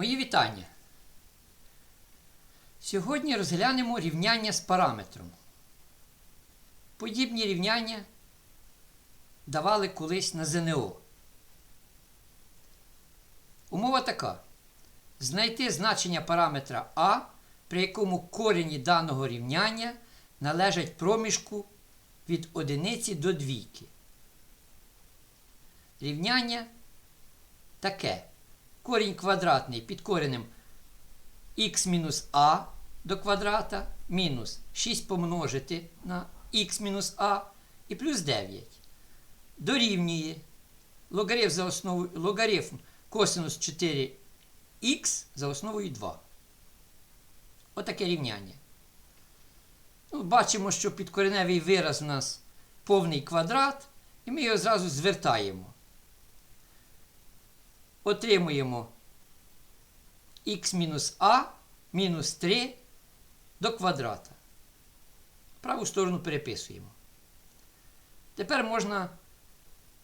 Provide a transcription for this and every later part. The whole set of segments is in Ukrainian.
Мої вітання. Сьогодні розглянемо рівняння з параметром. Подібні рівняння давали колись на ЗНО. Умова така. Знайти значення параметра А, при якому корені даного рівняння належать проміжку від одиниці до двійки. Рівняння таке. Корінь квадратний під коренем х мінус а до квадрата мінус 6 помножити на х мінус а і плюс 9. Дорівнює логарифм за основою, логарифм косинус 4х за основою 2. Отаке рівняння. Ну, бачимо, що підкореневий вираз у нас повний квадрат, і ми його зразу звертаємо. Отримуємо х мінус а мінус 3 до квадрата. Праву сторону переписуємо. Тепер можна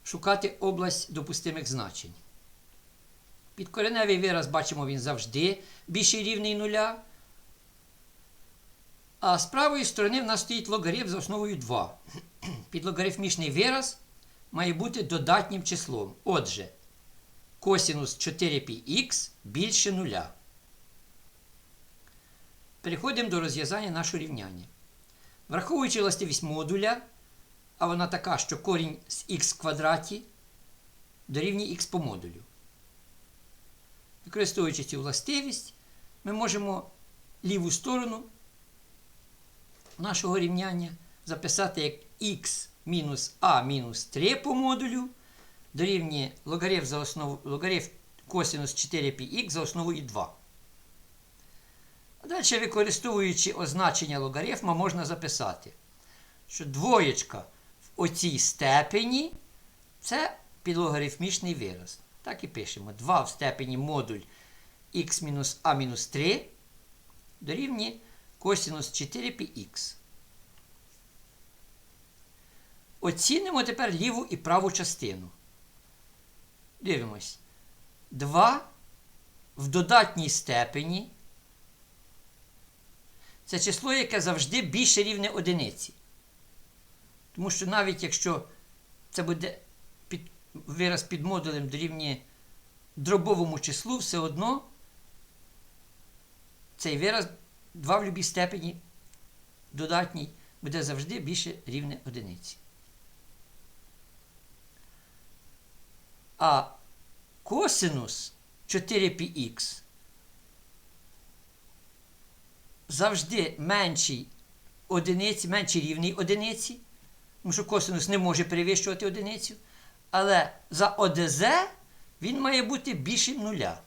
шукати область допустимих значень. Підкореневий вираз бачимо, він завжди більший рівний нуля. А з правої сторони в нас стоїть логарифм за основою 2. Підлогарифмічний вираз має бути додатнім числом. Отже, косінус 4πx більше нуля. Переходимо до розв'язання нашого рівняння. Враховуючи властивість модуля, а вона така, що корінь з х в квадраті дорівнює х по модулю. Використовуючи цю властивість, ми можемо ліву сторону нашого рівняння записати як х мінус а мінус 3 по модулю дорівнює логарифм за основу логарифм косинус 4πx за основою 2. Далі, використовуючи означення логарифма, можна записати, що двоєчка в оцій степені це підлогарифмічний вираз. Так і пишемо. 2 в степені модуль х мінус а мінус 3 дорівнює косинус 4πx. Оцінимо тепер ліву і праву частину. Дивимось. 2 в додатній степені. Це число, яке завжди більше рівне одиниці. Тому що навіть якщо це буде під, вираз під модулем дорівнює дробовому числу, все одно цей вираз 2 в любій степені додатній буде завжди більше рівне одиниці. А косинус 4πx завжди менший одиниці, менший рівний одиниці, тому що косинус не може перевищувати одиницю. Але за ОДЗ він має бути більшим нуля.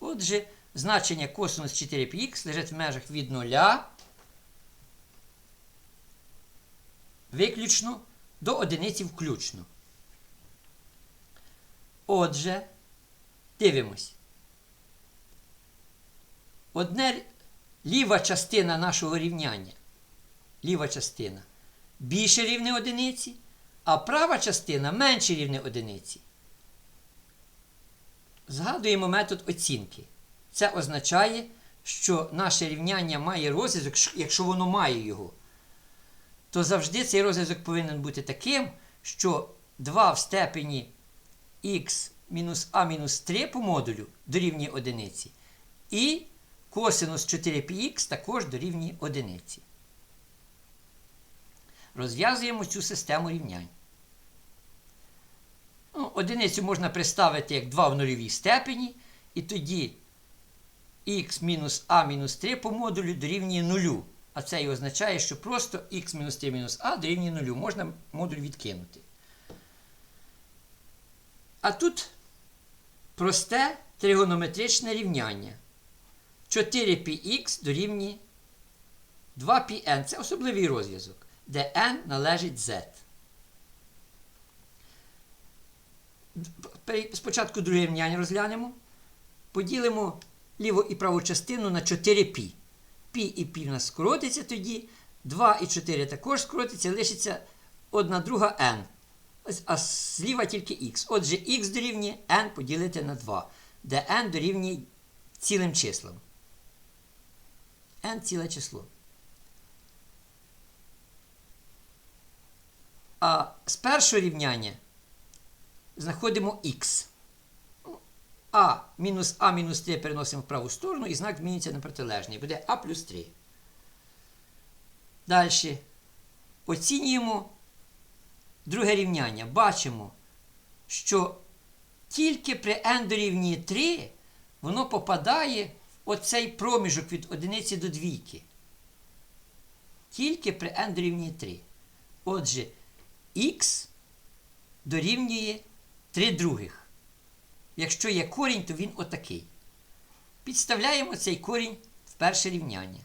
Отже, значення косинус 4πx лежить в межах від нуля виключно до одиниці включно. Отже, дивимось. Одне ліва частина нашого рівняння. Ліва частина більше рівне одиниці, а права частина менше рівне одиниці. Згадуємо метод оцінки. Це означає, що наше рівняння має розв'язок, якщо воно має його, то завжди цей розв'язок повинен бути таким, що 2 в степені х мінус а мінус 3 по модулю дорівнює одиниці. І косинус 4πx також дорівнює одиниці. Розв'язуємо цю систему рівнянь. Ну, Одиницю можна представити як 2 в нульовій степені, і тоді мінус а мінус 3 по модулю дорівнює 0. А це і означає, що просто х мінус 3 мінус а дорівнює 0. Можна модуль відкинути. А тут просте тригонометричне рівняння. 4πx дорівнює 2πn. Це особливий розв'язок, де n належить z. Спочатку друге рівняння розглянемо. Поділимо ліву і праву частину на 4π. π і π в нас скоротиться тоді. 2 і 4 також скоротиться, лишиться одна друга n. А зліва тільки х. Отже, х дорівнює n поділити на 2, де n дорівнює цілим числом. n ціле число. А з першого рівняння знаходимо х. А мінус А мінус 3 переносимо в праву сторону і знак змінюється на протилежний. Буде А плюс 3. Далі. Оцінюємо друге рівняння. Бачимо, що тільки при n дорівнює 3 воно попадає в оцей проміжок від одиниці до двійки. Тільки при n дорівнює 3. Отже, х дорівнює 3 других. Якщо є корінь, то він отакий. Підставляємо цей корінь в перше рівняння.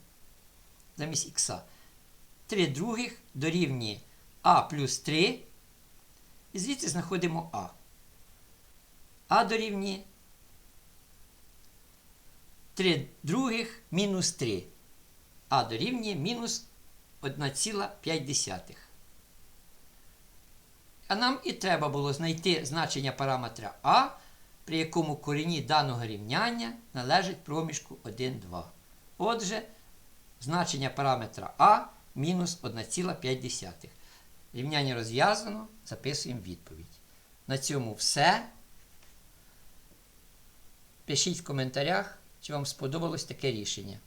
Замість х. 3 других дорівнює а плюс 3. І звідси знаходимо а. А дорівнює 3 других мінус 3. А дорівнює мінус 1,5. А нам і треба було знайти значення параметра А, при якому корені даного рівняння належить проміжку 1, 2. Отже, значення параметра А мінус 1,5. Рівняння розв'язано, записуємо відповідь. На цьому все. Пишіть в коментарях, чи вам сподобалось таке рішення.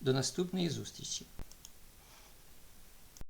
До наступної зустрічі!